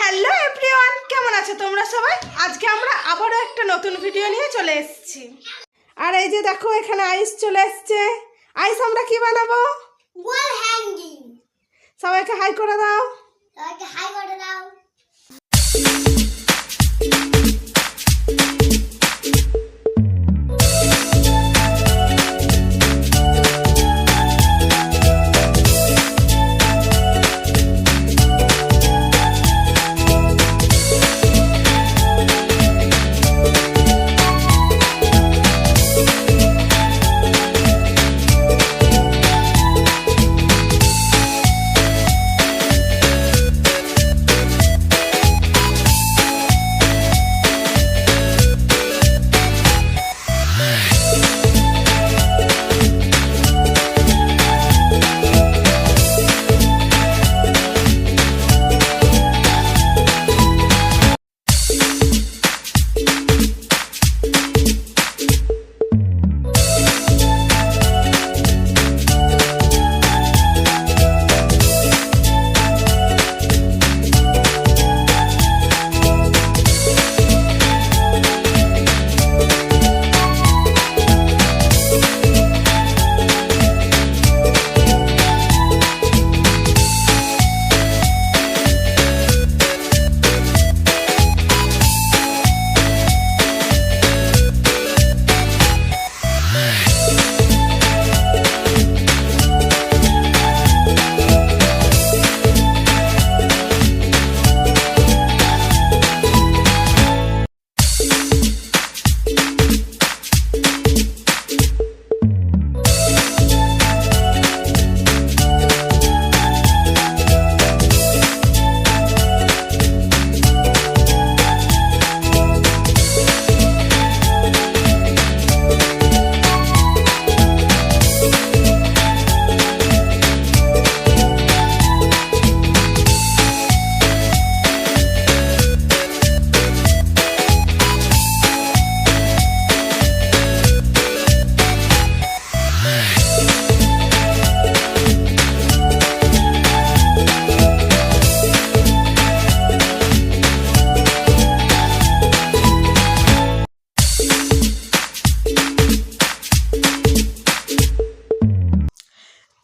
Hello everyone কেমন আছো তোমরা সবাই? আজকে আমরা আবারও একটা নতুন ভিডিও নিয়ে চলে এসেছি। আর এই যে দেখো এখানে আইস চলে এসছে। আইস আমরা কি বানাবো? সবাইকে হাই করে দাও। সবাইকে হাই করে দাও।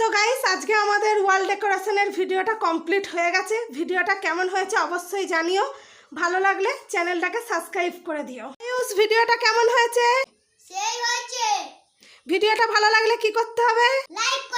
তো গাইস আজকে আমাদের ওয়াল ডেকোরেশনের ভিডিওটা কমপ্লিট হয়ে গেছে। ভিডিওটা কেমন হয়েছে অবশ্যই জানিও। ভালো লাগলে চ্যানেলটাকে সাবস্ক্রাইব করে দিও। নিউজ ভিডিওটা কেমন হয়েছে? সেই হয়েছে। ভিডিওটা ভালো লাগলে কি করতে হবে? লাইক করতে হবে